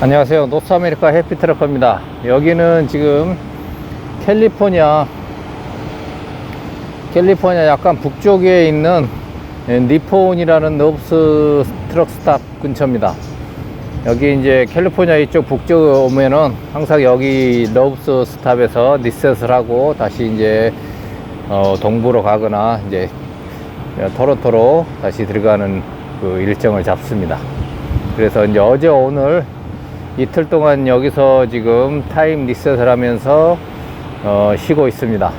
안녕하세요. 노스 아메리카 해피 트럭커입니다. 여기는 지금 캘리포니아, 캘리포니아 약간 북쪽에 있는 니폰이라는 너브스 트럭 스탑 근처입니다. 여기 이제 캘리포니아 이쪽 북쪽에 오면은 항상 여기 너브스 스탑에서 리셋을 하고 다시 이제 어, 동부로 가거나 이제 토론토로 다시 들어가는 그 일정을 잡습니다. 그래서 이제 어제 오늘 이틀 동안 여기서 지금 타임 리셋을 하면서 어, 쉬고 있습니다.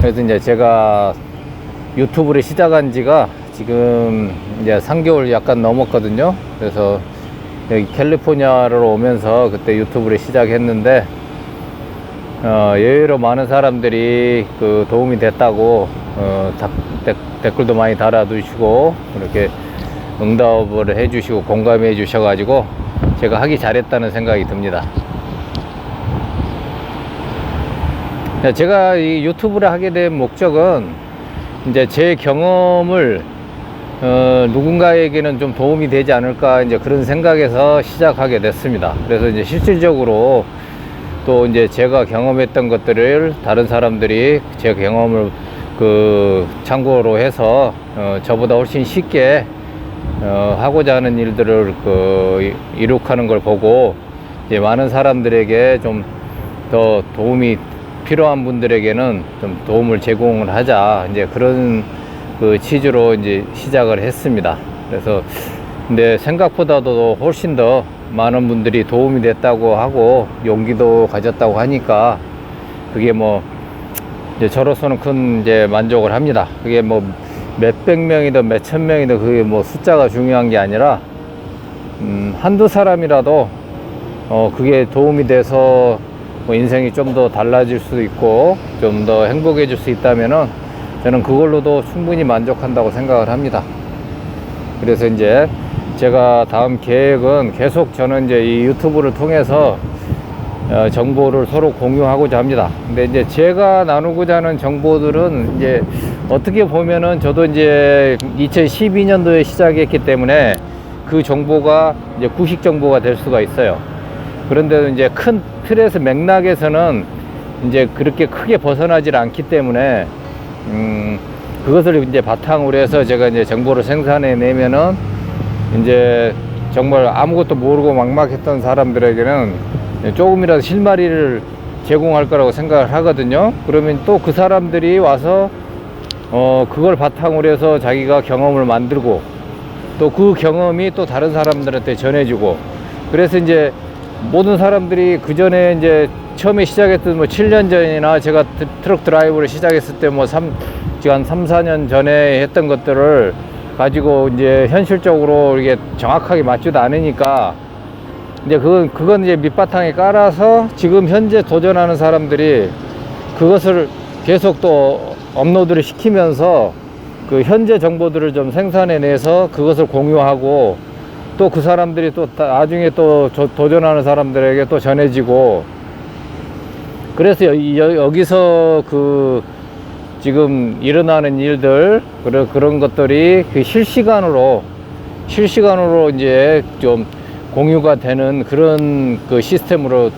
그래서 이제 제가 유튜브를 시작한 지가 지금 이제 3개월 약간 넘었거든요. 그래서 여기 캘리포니아로 오면서 그때 유튜브를 시작했는데 어, 여유로 많은 사람들이 그 도움이 됐다고 어, 댓글도 많이 달아두시고 이렇게 응답을 해주시고 공감해 주셔가지고 제가 하기 잘했다는 생각이 듭니다. 네, 제가 이 유튜브를 하게 된 목적은 이제 제 경험을 어, 누군가에게는 좀 도움이 되지 않을까 이제 그런 생각에서 시작하게 됐습니다. 그래서 이제 실질적으로 또 이제 제가 경험했던 것들을 다른 사람들이 제 경험을 그 참고로 해서 어, 저보다 훨씬 쉽게 어, 하고자 하는 일들을 그 이- 이룩하는 걸 보고 이제 많은 사람들에게 좀 더 도움이 필요한 분들에게는 좀 도움을 제공을 하자 이제 그런 그 취지로 이제 시작을 했습니다. 그래서 근데 생각보다도 훨씬 더 많은 분들이 도움이 됐다고 하고 용기도 가졌다고 하니까 그게 뭐 이제 저로서는 큰 이제 만족을 합니다. 그게 뭐 몇백 명이든 몇천 명이든 그게 뭐 숫자가 중요한 게 아니라 음, 한두 사람이라도 어, 그게 도움이 돼서 뭐 인생이 좀 더 달라질 수도 있고 좀 더 행복해질 수 있다면은 저는 그걸로도 충분히 만족한다고 생각을 합니다. 그래서 이제 제가 다음 계획은 계속 저는 이제 이 유튜브를 통해서 어, 정보를 서로 공유하고자 합니다. 근데 이제 제가 나누고자 하는 정보들은 이제 어떻게 보면은 저도 이제 2012년도에 시작했기 때문에 그 정보가 이제 구식 정보가 될 수가 있어요. 그런데 이제 큰 틀에서 맥락에서는 이제 그렇게 크게 벗어나질 않기 때문에 음, 그것을 이제 바탕으로 해서 제가 이제 정보를 생산해 내면은 이제 정말 아무것도 모르고 막막했던 사람들에게는 조금이라도 실마리를 제공할 거라고 생각을 하거든요. 그러면 또 그 사람들이 와서 어 그걸 바탕으로 해서 자기가 경험을 만들고 또 그 경험이 또 다른 사람들한테 전해주고 그래서 이제 모든 사람들이 그 전에 이제 처음에 시작했던 뭐 7년 전이나 제가 트- 트럭 드라이브를 시작했을 때 뭐 3, 지금 한 3, 4년 전에 했던 것들을 가지고 이제 현실적으로 이게 정확하게 맞지도 않으니까 이제 그건, 그건 이제 밑바탕에 깔아서 지금 현재 도전하는 사람들이 그것을 계속 또 업로드를 시키면서 그 현재 정보들을 좀 생산해 내서 그것을 공유하고 또 그 사람들이 또 다- 나중에 또 저- 도전하는 사람들에게 또 전해지고 그래서 여기서 그 지금 일어나는 일들 그런 것들이 그 실시간으로 실시간으로 이제 좀 공유가 되는 그런 그 시스템으로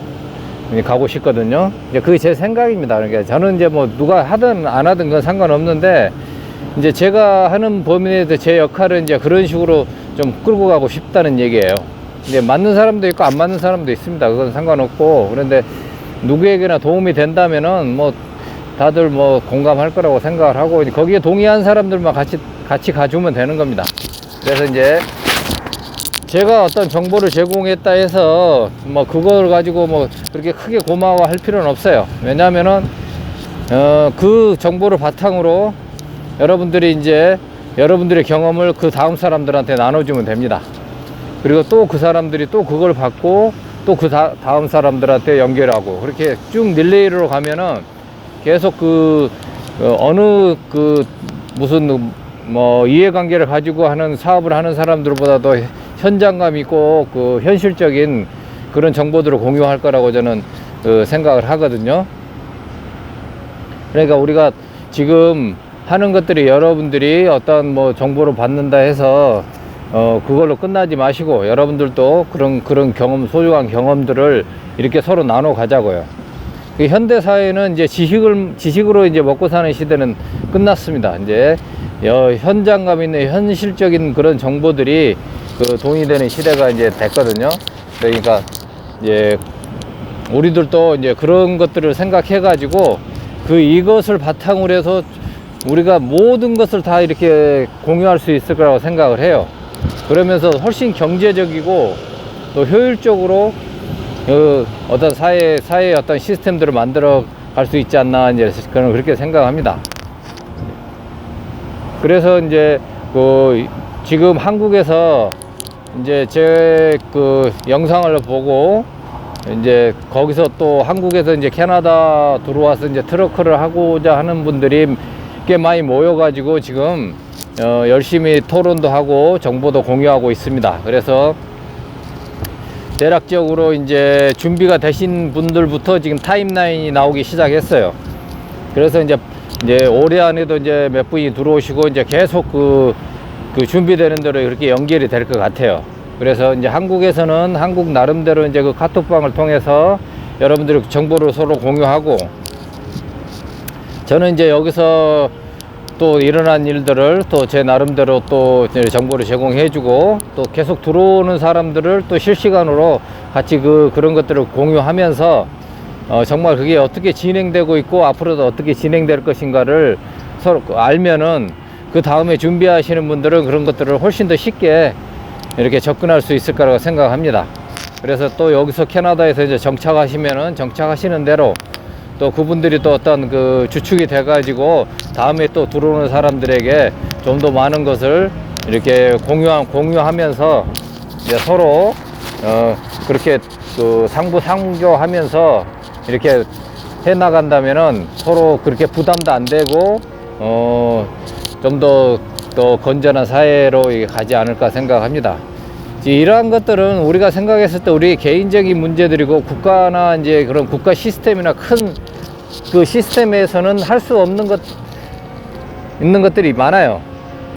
가고 싶거든요. 이제 그게 제 생각입니다. 그러니까 저는 이제 뭐 누가 하든 안 하든 그건 상관없는데 이제 제가 하는 범위 내에서 제 역할은 이제 그런 식으로 좀 끌고 가고 싶다는 얘기예요. 이제 맞는 사람도 있고 안 맞는 사람도 있습니다. 그건 상관없고 그런데 누구에게나 도움이 된다면은 뭐 다들 뭐 공감할 거라고 생각을 하고 거기에 동의한 사람들만 같이 같이 가주면 되는 겁니다. 그래서 이제 제가 어떤 정보를 제공했다 해서 뭐 그걸 가지고 뭐 그렇게 크게 고마워할 필요는 없어요. 왜냐하면은 어, 그 정보를 바탕으로 여러분들이 이제 여러분들의 경험을 그 다음 사람들한테 나눠주면 됩니다. 그리고 또 그 사람들이 또 그걸 받고 또 그 다음 사람들한테 연결하고 그렇게 쭉 릴레이로 가면은 계속 그 어, 어느 그 무슨 뭐 이해관계를 가지고 하는 사업을 하는 사람들보다도 현장감 있고 그 현실적인 그런 정보들을 공유할 거라고 저는 그 생각을 하거든요. 그러니까 우리가 지금 하는 것들이 여러분들이 어떤 뭐 정보를 받는다 해서 어, 그걸로 끝나지 마시고 여러분들도 그런 그런 경험 소중한 경험들을 이렇게 서로 나눠 가자고요. 그 현대 사회는 이제 지식을 지식으로 이제 먹고 사는 시대는 끝났습니다. 이제 여, 현장감 있는 현실적인 그런 정보들이 그 돈이 되는 시대가 이제 됐거든요. 그러니까 이제 우리들도 이제 그런 것들을 생각해 가지고 그 이것을 바탕으로 해서 우리가 모든 것을 다 이렇게 공유할 수 있을 거라고 생각을 해요. 그러면서 훨씬 경제적이고 또 효율적으로 그 어떤 사회 사회의 어떤 시스템들을 만들어 갈 수 있지 않나 이제 그런 그렇게 생각합니다. 그래서 이제 그 지금 한국에서 이제 제 그 영상을 보고 이제 거기서 또 한국에서 이제 캐나다 들어와서 이제 트러크를 하고자 하는 분들이 꽤 많이 모여가지고 지금 어 열심히 토론도 하고 정보도 공유하고 있습니다. 그래서 대략적으로 이제 준비가 되신 분들부터 지금 타임라인이 나오기 시작했어요. 그래서 이제 이제 올해 안에도 이제 몇 분이 들어오시고 이제 계속 그, 그 준비되는 대로 그렇게 연결이 될 것 같아요. 그래서 이제 한국에서는 한국 나름대로 이제 그 카톡방을 통해서 여러분들이 정보를 서로 공유하고 저는 이제 여기서 또 일어난 일들을 또 제 나름대로 또 정보를 제공해주고 또 계속 들어오는 사람들을 또 실시간으로 같이 그 그런 것들을 공유하면서 어, 정말 그게 어떻게 진행되고 있고 앞으로도 어떻게 진행될 것인가를 서로 알면은 그 다음에 준비하시는 분들은 그런 것들을 훨씬 더 쉽게 이렇게 접근할 수 있을 거라고 생각합니다. 그래서 또 여기서 캐나다에서 이제 정착하시면은 정착하시는 대로 또 그분들이 또 어떤 그 주축이 돼가지고 다음에 또 들어오는 사람들에게 좀 더 많은 것을 이렇게 공유하, 공유하면서 이제 서로 어 그렇게 그 상부 상조하면서 이렇게 해 나간다면은 서로 그렇게 부담도 안 되고 어 좀 더 더 건전한 사회로 가지 않을까 생각합니다. 이러한 것들은 우리가 생각했을 때 우리 개인적인 문제들이고 국가나 이제 그런 국가 시스템이나 큰 그 시스템에서는 할 수 없는 것 있는 것들이 많아요.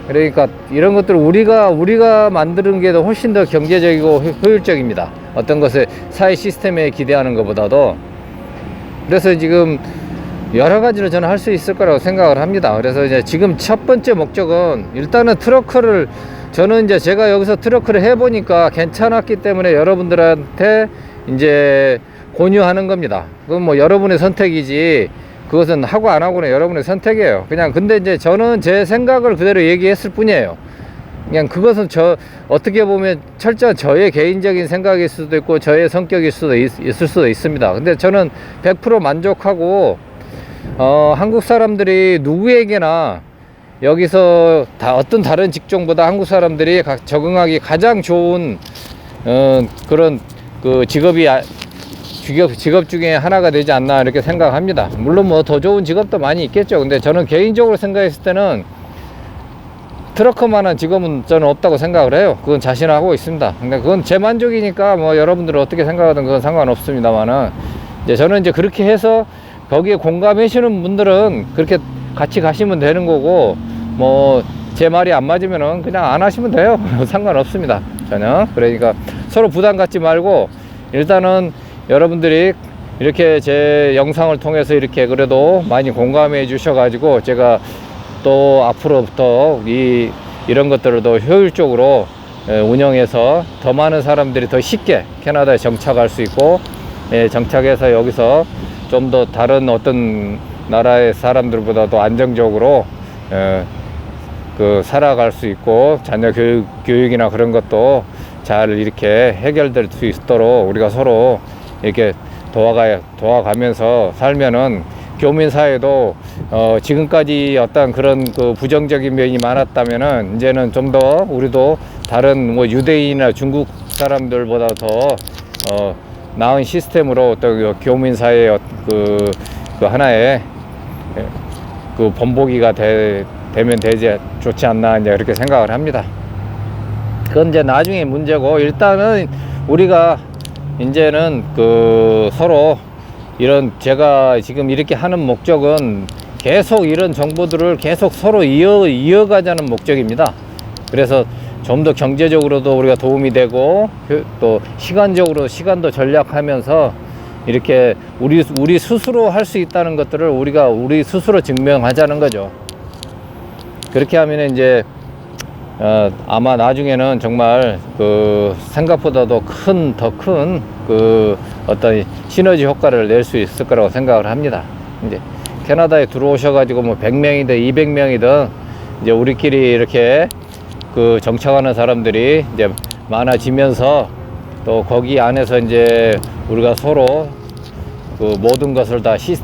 그러니까 이런 것들을 우리가 우리가 만드는 게 더 훨씬 더 경제적이고 효- 효율적입니다. 어떤 것을 사회 시스템에 기대하는 것보다도 그래서 지금 여러 가지를 저는 할 수 있을 거라고 생각을 합니다. 그래서 이제 지금 첫 번째 목적은 일단은 트러크를 저는 이제 제가 여기서 트러크를 해보니까 괜찮았기 때문에 여러분들한테 이제 공유하는 겁니다. 그건 뭐 여러분의 선택이지 그것은 하고 안 하고는 여러분의 선택이에요. 그냥 근데 이제 저는 제 생각을 그대로 얘기했을 뿐이에요. 그냥 그것은 저 어떻게 보면 철저한 저의 개인적인 생각일 수도 있고 저의 성격일 수도 있, 있을 수도 있습니다. 근데 저는 100% 만족하고 어, 한국 사람들이 누구에게나 여기서 다 어떤 다른 직종보다 한국 사람들이 가- 적응하기 가장 좋은 어, 그런 그 직업이 아- 직업, 직업 중에 하나가 되지 않나 이렇게 생각합니다. 물론 뭐 더 좋은 직업도 많이 있겠죠. 근데 저는 개인적으로 생각했을 때는 트러커만한 직업은 저는 없다고 생각을 해요. 그건 자신하고 있습니다. 근데 그건 제 만족이니까 뭐 여러분들은 어떻게 생각하든 그건 상관없습니다만은 이제 저는 이제 그렇게 해서 거기에 공감하시는 분들은 그렇게 같이 가시면 되는 거고 뭐 제 말이 안 맞으면은 그냥 안 하시면 돼요. 상관없습니다. 전혀. 그러니까 서로 부담 갖지 말고 일단은 여러분들이 이렇게 제 영상을 통해서 이렇게 그래도 많이 공감해 주셔 가지고 제가 또 앞으로부터 이 이런 것들을 더 효율적으로 예, 운영해서 더 많은 사람들이 더 쉽게 캐나다에 정착할 수 있고 예, 정착해서 여기서 좀 더 다른 어떤 나라의 사람들보다도 안정적으로 예, 그 살아갈 수 있고 자녀 교육, 교육이나 그런 것도 잘 이렇게 해결될 수 있도록 우리가 서로 이렇게 도와가 도와가면서 살면은 교민 사회도 어 지금까지 어떤 그런 그 부정적인 면이 많았다면은 이제는 좀 더 우리도 다른 뭐 유대인이나 중국 사람들보다 더 어 나은 시스템으로 어떤 그 교민 사회의 어- 그, 그 하나의 예, 그 본보기가 되, 되면 되지 좋지 않나 이제 그렇게 생각을 합니다. 그건 이제 나중에 문제고 일단은 우리가 이제는 그 서로 이런 제가 지금 이렇게 하는 목적은 계속 이런 정보들을 계속 서로 이어 이어가자는 목적입니다. 그래서 좀 더 경제적으로도 우리가 도움이 되고 그- 또 시간적으로 시간도 절약하면서 이렇게 우리 우리 스스로 할 수 있다는 것들을 우리가 우리 스스로 증명하자는 거죠. 그렇게 하면 이제 어, 아마 나중에는 정말 그 생각보다도 큰 더 큰 그 어떤 시너지 효과를 낼 수 있을 거라고 생각을 합니다. 이제 캐나다에 들어오셔가지고 뭐 100명이든 200명이든 이제 우리끼리 이렇게 그 정착하는 사람들이 이제 많아지면서 또 거기 안에서 이제 우리가 서로 그 모든 것을 다 시,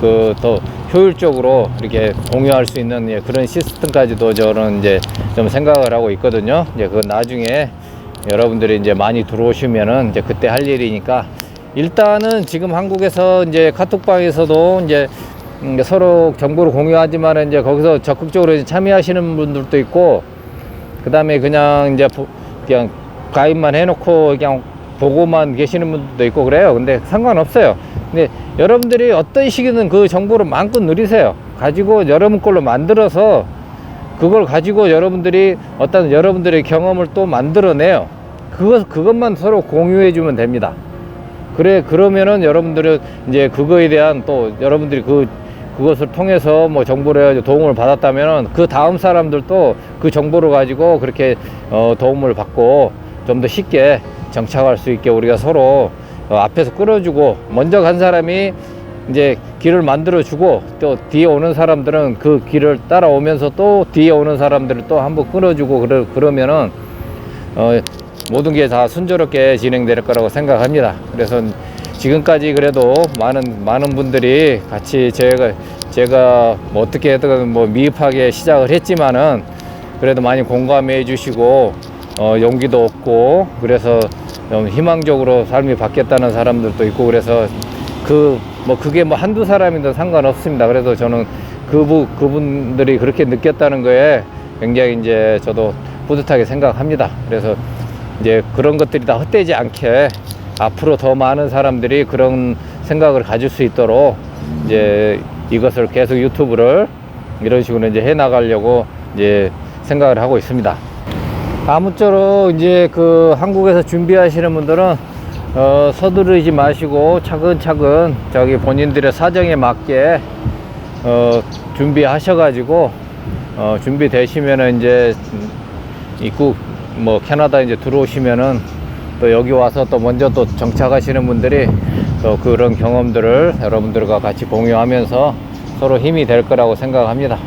그 더 효율적으로 이렇게 공유할 수 있는 예, 그런 시스템까지도 저는 이제 좀 생각을 하고 있거든요. 이제 그 나중에 여러분들이 이제 많이 들어오시면은 이제 그때 할 일이니까 일단은 지금 한국에서 이제 카톡방에서도 이제 음, 서로 정보를 공유하지만 이제 거기서 적극적으로 이제 참여하시는 분들도 있고 그 다음에 그냥 이제 보- 그냥 가입만 해놓고 그냥 보고만 계시는 분들도 있고 그래요. 근데 상관없어요. 근데 여러분들이 어떤 시기든 그 정보를 마음껏 누리세요. 가지고 여러분 걸로 만들어서 그걸 가지고 여러분들이 어떤 여러분들의 경험을 또 만들어내요. 그것, 그것만 서로 공유해 주면 됩니다. 그래, 그러면은 여러분들은 이제 그거에 대한 또 여러분들이 그, 그것을 통해서 뭐 정보를 해가지고 도움을 받았다면은 그 다음 사람들도 그 정보를 가지고 그렇게 어, 도움을 받고 좀 더 쉽게 정착할 수 있게 우리가 서로 어, 앞에서 끌어주고 먼저 간 사람이 이제 길을 만들어 주고 또 뒤에 오는 사람들은 그 길을 따라오면서 또 뒤에 오는 사람들을 또 한번 끌어주고 그러, 그러면은 어, 모든 게 다 순조롭게 진행될 거라고 생각합니다. 그래서 지금까지 그래도 많은 많은 분들이 같이 제가 제가 뭐 어떻게 해든 뭐 미흡하게 시작을 했지만은 그래도 많이 공감해 주시고 어, 용기도 얻고 그래서 좀 희망적으로 삶이 바뀌었다는 사람들도 있고 그래서 그 뭐 그게 뭐 한두 사람이든 상관없습니다. 그래서 저는 그부 그분들이 그렇게 느꼈다는 거에 굉장히 이제 저도 뿌듯하게 생각합니다. 그래서 이제 그런 것들이 다 헛되지 않게 앞으로 더 많은 사람들이 그런 생각을 가질 수 있도록 이제 이것을 계속 유튜브를 이런 식으로 이제 해 나가려고 이제 생각을 하고 있습니다. 아무쪼록 이제 그 한국에서 준비하시는 분들은 어, 서두르지 마시고 차근차근 저기 본인들의 사정에 맞게 어, 준비하셔가지고 어, 준비되시면은 이제 입국 뭐 캐나다 이제 들어오시면은 또 여기 와서 또 먼저 또 정착하시는 분들이 또 그런 경험들을 여러분들과 같이 공유하면서 서로 힘이 될 거라고 생각합니다.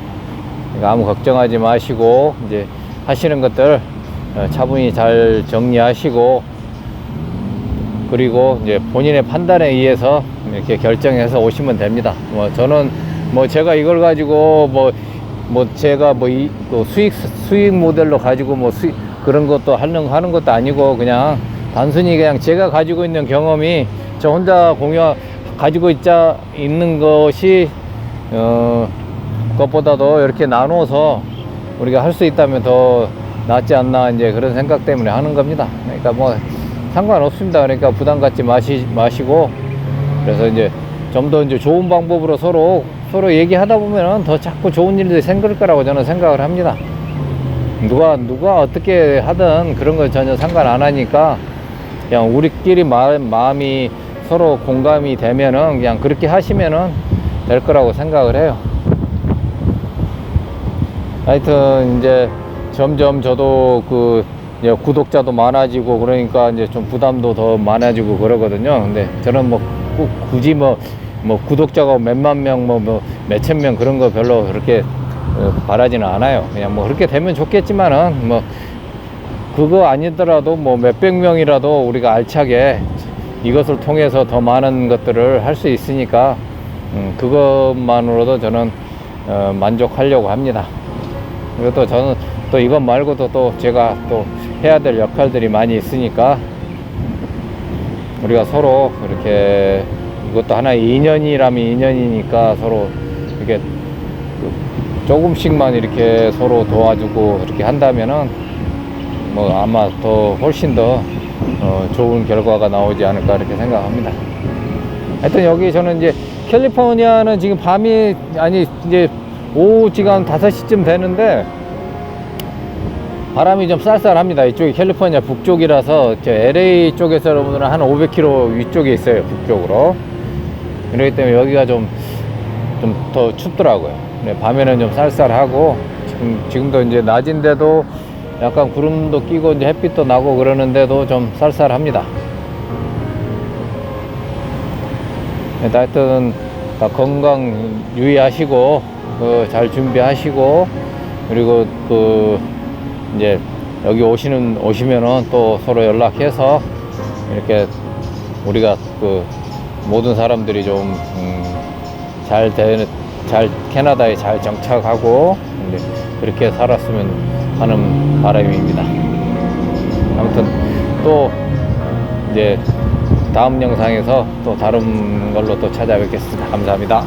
그러니까 아무 걱정하지 마시고 이제 하시는 것들 어, 차분히 잘 정리하시고 그리고 이제 본인의 판단에 의해서 이렇게 결정해서 오시면 됩니다. 뭐 저는 뭐 제가 이걸 가지고 뭐뭐 제가 뭐이 그 수익 수익 모델로 가지고 뭐 수익 그런 것도 하는 하는 것도 아니고 그냥 단순히 그냥 제가 가지고 있는 경험이 저 혼자 공유 가지고 있자 있는 것이 어 것보다도 이렇게 나눠서 우리가 할 수 있다면 더 낫지 않나 이제 그런 생각 때문에 하는 겁니다. 그러니까 뭐 상관없습니다. 그러니까 부담 갖지 마시 마시고 그래서 이제 좀 더 이제 좋은 방법으로 서로 서로 얘기하다 보면은 더 자꾸 좋은 일들이 생길 거라고 저는 생각을 합니다. 누가 누가 어떻게 하든 그런 거 전혀 상관 안 하니까 그냥 우리끼리 마음, 마음이 서로 공감이 되면은 그냥 그렇게 하시면은 될 거라고 생각을 해요. 하여튼 이제 점점 저도 그 구독자도 많아지고 그러니까 이제 좀 부담도 더 많아지고 그러거든요. 근데 저는 뭐꼭 굳이 뭐, 뭐 구독자가 몇만 명, 뭐, 뭐 몇천 명 그런 거 별로 그렇게 어, 바라지는 않아요. 그냥 뭐 그렇게 되면 좋겠지만은 뭐 그거 아니더라도 뭐 몇백 명이라도 우리가 알차게 이것을 통해서 더 많은 것들을 할 수 있으니까 음, 그것만으로도 저는 어, 만족하려고 합니다. 그리고 또 저는 또 이것 말고도 또 제가 또 해야 될 역할들이 많이 있으니까 우리가 서로 이렇게 이것도 하나의 인연이라면 인연이니까 서로 이렇게 그 조금씩만 이렇게 서로 도와주고 이렇게 한다면은 뭐 아마 더 훨씬 더 어, 좋은 결과가 나오지 않을까 이렇게 생각합니다. 하여튼 여기 저는 이제 캘리포니아는 지금 밤이 아니 이제 오후 시간 5시쯤 되는데 바람이 좀 쌀쌀합니다. 이쪽이 캘리포니아 북쪽이라서 저 LA 쪽에서 여러분들은 한 500km 위쪽에 있어요. 북쪽으로. 그렇기 때문에 여기가 좀 좀 더 춥더라고요. 네, 밤에는 좀 쌀쌀하고 지금 지금도 이제 낮인데도 약간 구름도 끼고 이제 햇빛도 나고 그러는데도 좀 쌀쌀합니다. 네, 하여튼 다 건강 유의하시고 그 잘 준비하시고 그리고 그 이제 여기 오시는 오시면은 또 서로 연락해서 이렇게 우리가 그 모든 사람들이 좀 음, 잘 캐나다에 잘 정착하고 그렇게 살았으면 하는 바람입니다. 아무튼 또 이제 다음 영상에서 또 다른 걸로 또 찾아뵙겠습니다. 감사합니다.